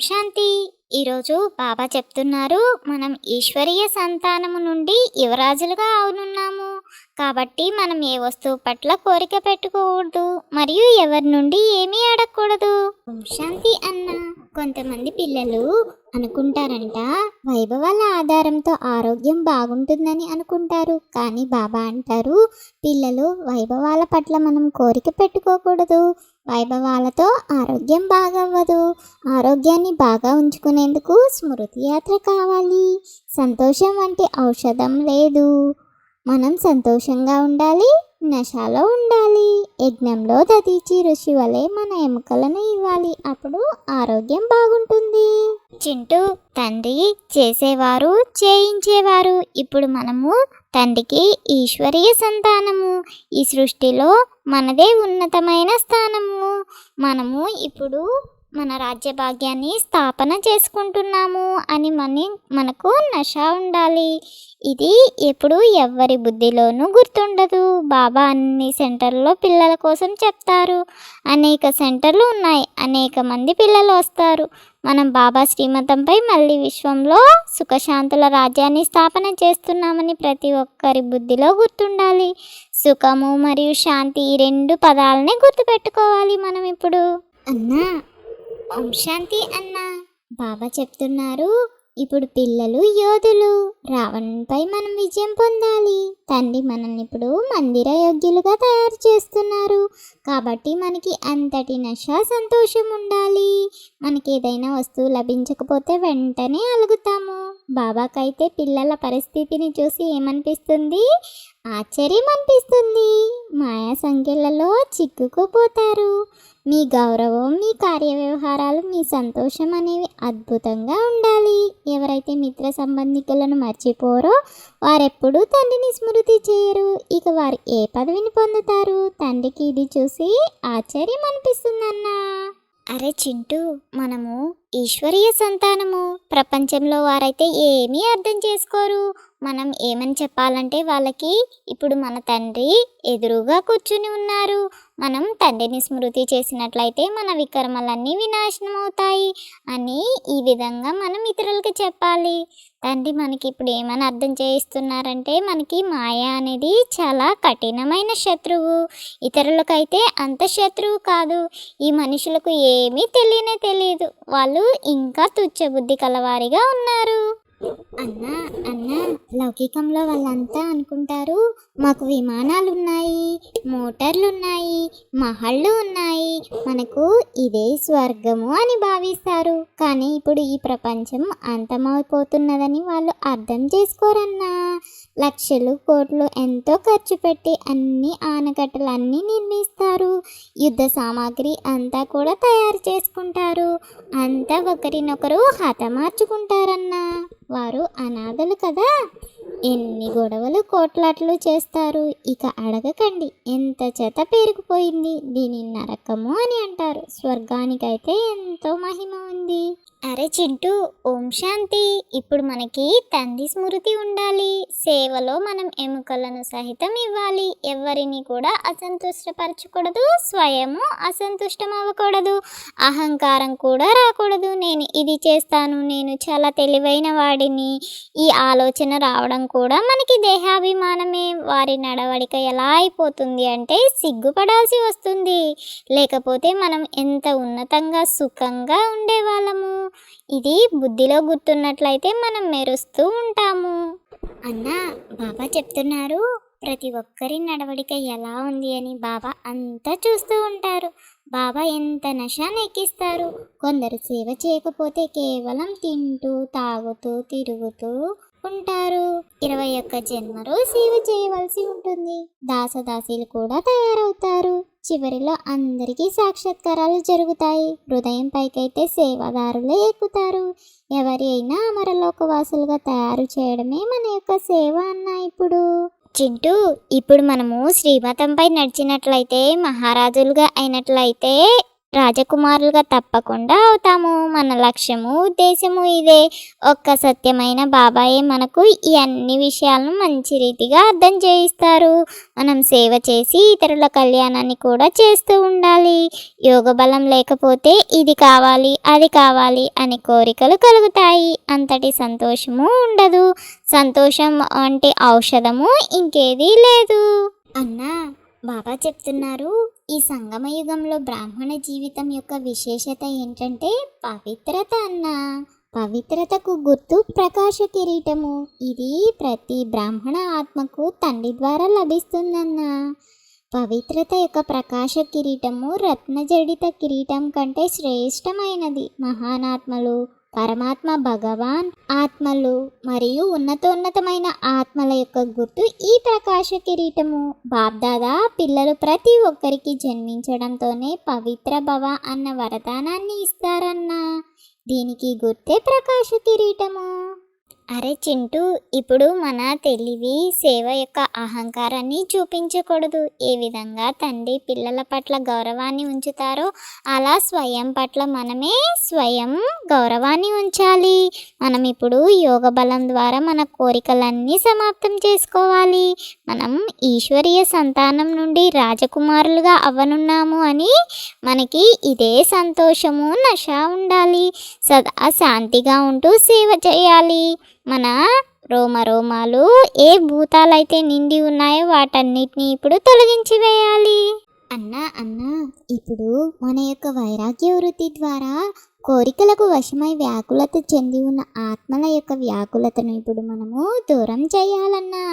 శాంతి. ఈరోజు బాబా చెప్తున్నారు మనం ఈశ్వరీయ సంతానము నుండి యువరాజులుగా అవునున్నాము. కాబట్టి మనం ఏ వస్తువు పట్ల కోరిక పెట్టుకోకూడదు మరియు ఎవరి నుండి ఏమీ అడగకూడదు. ఓం శాంతి అన్న. కొంతమంది పిల్లలు అనుకుంటారంట వైభవాల ఆధారంతో ఆరోగ్యం బాగుంటుందని అనుకుంటారు. కానీ బాబా అంటారు పిల్లలు వైభవాల పట్ల మనం కోరిక పెట్టుకోకూడదు. వైభవాలతో ఆరోగ్యం బాగవ్వదు. ఆరోగ్యాన్ని బాగా ఉంచుకునేందుకు స్మృతి యాత్ర కావాలి. సంతోషం వంటి ఔషధం లేదు. మనం సంతోషంగా ఉండాలి నశాలో ఉండాలి. యజ్ఞంలో దదీచి ఋషి వలె మన ఎముకలను ఇవ్వాలి. అప్పుడు ఆరోగ్యం బాగుంటుంది. చింటూ తండ్రి చేసేవారు చేయించేవారు. ఇప్పుడు మనము తండ్రికి ఈశ్వరీయ సంతానము. ఈ సృష్టిలో మనదే ఉన్నతమైన స్థానము. మనము ఇప్పుడు మన రాజ్య భాగ్యాన్ని స్థాపన చేసుకుంటున్నాము అని మన మనకు నష ఉండాలి. ఇది ఎప్పుడు ఎవ్వరి బుద్ధిలోనూ గుర్తుండదు. బాబా అన్ని సెంటర్లో పిల్లల కోసం చెప్తారు. అనేక సెంటర్లు ఉన్నాయి. అనేక మంది పిల్లలు వస్తారు. మనం బాబా శ్రీమతంపై మళ్ళీ విశ్వంలో సుఖశాంతుల రాజ్యాన్ని స్థాపన చేస్తున్నామని ప్రతి ఒక్కరి బుద్ధిలో గుర్తుండాలి. సుఖము మరియు శాంతి ఈ రెండు పదాలనే గుర్తుపెట్టుకోవాలి మనం ఇప్పుడు. అన్నా ఓం శాంతి అన్నా. బాబా చెప్తున్నారు ఇప్పుడు పిల్లలు యోధులు. రావణునిపై మనం విజయం పొందాలి. తండ్రి మనల్ని ఇప్పుడు మందిర యోగ్యులుగా తయారు చేస్తున్నారు. కాబట్టి మనకి అంతటి నష సంతోషం ఉండాలి. మనకి ఏదైనా వస్తువు లభించకపోతే వెంటనే అలుగుతాము. బాబాకైతే పిల్లల పరిస్థితిని చూసి ఏమనిపిస్తుంది? ఆశ్చర్యం అనిపిస్తుంది మాయా సంఖ్యలలో చిక్కుకుపోతారు. మీ గౌరవం మీ కార్య వ్యవహారాలు మీ సంతోషం అనేవి అద్భుతంగా ఉండాలి. ఎవరైతే మిత్ర సంబంధికులను మర్చిపోరో వారెప్పుడూ తండ్రిని స్మృతి చేయరు. ఇక వారు ఏ పదవిని పొందుతారు? తండ్రికి ఇది చూసి ఆశ్చర్యం అనిపిస్తుందన్నా అరే చింటూ మనము ఈశ్వరీయ సంతానము. ప్రపంచంలో వారైతే ఏమీ అర్థం చేసుకోరు. మనం ఏమని చెప్పాలంటే వాళ్ళకి ఇప్పుడు మన తండ్రి ఎదురుగా కూర్చుని ఉన్నారు. మనం తండ్రిని స్మృతి చేసినట్లయితే మన వికర్మలన్నీ వినాశనం అవుతాయి అని ఈ విధంగా మనం ఇతరులకి చెప్పాలి. తండ్రి మనకి ఇప్పుడు ఏమని అర్థం చేయిస్తున్నారంటే మనకి మాయ అనేది చాలా కఠినమైన శత్రువు. ఇతరులకైతే అంత శత్రువు కాదు. ఈ మనుషులకు ఏమీ తెలియనే తెలియదు. వాళ్ళు ఇంకా తుచ్చబుద్ధి కలవారిగా ఉన్నారు. అన్నా అన్నా లౌకికంలో వాళ్ళంతా అనుకుంటారు మాకు విమానాలు ఉన్నాయి మోటార్లు ఉన్నాయి మహళ్ళు ఉన్నాయి మనకు ఇదే స్వర్గము అని భావిస్తారు. కానీ ఇప్పుడు ఈ ప్రపంచం అంతమైపోతున్నదని వాళ్ళు అర్థం చేసుకోరన్నా. లక్షలు కోట్లు ఎంతో ఖర్చు పెట్టి అన్ని ఆనకట్టలు అన్నీ నిర్మిస్తారు. యుద్ధ సామాగ్రి అంతా కూడా తయారు చేసుకుంటారు. అంతా ఒకరినొకరు హతమార్చుకుంటారన్నా. వారు అనాథలు కదా? ఎన్ని గొడవలు కోట్లాట్లు చేస్తారు. ఇక అడగకండి ఎంత చెత పేరుకుపోయింది? దీని నరకము అని అంటారు. స్వర్గానికైతే ఎంతో మహిమ ఉంది. అరే చింటూ ఓం శాంతి. ఇప్పుడు మనకి తండ్రి స్మృతి ఉండాలి. సేవలో మనం ఎముకలను సహితం ఇవ్వాలి. ఎవరిని కూడా అసంతుష్టపరచకూడదు. స్వయము అసంతుష్టం అవ్వకూడదు అహంకారం కూడా రాకూడదు. నేను ఇది చేస్తాను. నేను చాలా తెలివైన వాడిని. ఈ ఆలోచన రావడం కూడా మనకి దేహాభిమానమే వారి నడవడిక ఎలా అయిపోతుంది అంటే సిగ్గుపడాల్సి వస్తుంది. లేకపోతే మనం ఎంత ఉన్నతంగా సుఖంగా ఉండేవాళ్ళము? ఇది బుద్ధిలో గుర్తున్నట్లయితే మనం మెరుస్తూ ఉంటాము. అన్న బాబా చెప్తున్నారు ప్రతి ఒక్కరి నడవడిక ఎలా ఉంది అని బాబా అంతా చూస్తూ ఉంటారు. బాబా ఎంత నశాన్ని ఎక్కిస్తారు కొందరు సేవ చేయకపోతే కేవలం తింటూ తాగుతూ తిరుగుతూ ఉంటారు ఇరవై ఒక్క జన్మలో సేవ చేయవలసి ఉంటుంది. దాసదాసీలు కూడా తయారవుతారు. చివరిలో అందరికీ సాక్షాత్కారాలు జరుగుతాయి. హృదయం పైకైతే సేవాదారులే ఎక్కుతారు. ఎవరి అయినా అమరలోకవాసులుగా తయారు చేయడమే మన యొక్క సేవ అన్న ఇప్పుడు. చింటూ ఇప్పుడు మనము శ్రీమతంపై నడిచినట్లయితే మహారాజులుగా అయినట్లయితే రాజకుమారులుగా తప్పకుండా అవుతాము. మన లక్ష్యము ఉద్దేశము ఇదే. ఒక్క సత్యమైన బాబాయే మనకు ఈ అన్ని విషయాలను మంచి రీతిగా అర్థం చేయిస్తారు. మనం సేవ చేసి ఇతరుల కళ్యాణాన్ని కూడా చేస్తూ ఉండాలి. యోగ బలం లేకపోతే ఇది కావాలి అది కావాలి అనే కోరికలు కలుగుతాయి. అంతటి సంతోషము ఉండదు. సంతోషం అంటే ఔషధము ఇంకేదీ లేదు. అన్నా బాబా చెప్తున్నారు. ఈ సంగమ యుగంలో బ్రాహ్మణ జీవితం యొక్క విశేషత ఏంటంటే పవిత్రత అన్న. పవిత్రతకు గుర్తు ప్రకాశ కిరీటము. ఇది ప్రతి బ్రాహ్మణ ఆత్మకు తండ్రి ద్వారా లభిస్తుందన్న. పవిత్రత యొక్క ప్రకాశ కిరీటము రత్నజడిత కిరీటం కంటే శ్రేష్టమైనది. మహానాత్మలు పరమాత్మ భగవాన్ ఆత్మలు మరియు ఉన్నతోన్నతమైన ఆత్మల యొక్క గుర్తు ఈ ప్రకాశ కిరీటము. బాబ్దాదా పిల్లలు ప్రతి ఒక్కరికి జన్మించడంతోనే పవిత్ర భవ అన్న వరదానాన్ని ఇస్తారన్న. దీనికి గుర్తే ప్రకాశ కిరీటము. అరే చింటూ ఇప్పుడు మన తెలివి సేవ యొక్క అహంకారాన్ని చూపించకూడదు. ఏ విధంగా తండ్రి పిల్లల పట్ల గౌరవాన్ని ఉంచుతారో అలా స్వయం పట్ల మనమే స్వయం గౌరవాన్ని ఉంచాలి. మనం ఇప్పుడు యోగ బలం ద్వారా మన కోరికలన్నీ సమాప్తం చేసుకోవాలి. మనం ఈశ్వరీయ సంతానం నుండి రాజకుమారులుగా అవ్వనున్నాము అని మనకి ఇదే సంతోషము నష ఉండాలి. సదా శాంతిగా ఉంటూ సేవ చేయాలి. మన రోమ రోమాలు ఏ భూతాలైతే నిండి ఉన్నాయో వాటన్నిటిని ఇప్పుడు తొలగించి వేయాలి. అన్నా అన్నా ఇప్పుడు మన యొక్క వైరాగ్య వృత్తి ద్వారా కోరికలకు వశమై వ్యాకులత చెంది ఉన్న ఆత్మల యొక్క వ్యాకులతను ఇప్పుడు మనము దూరం చేయాలన్నా.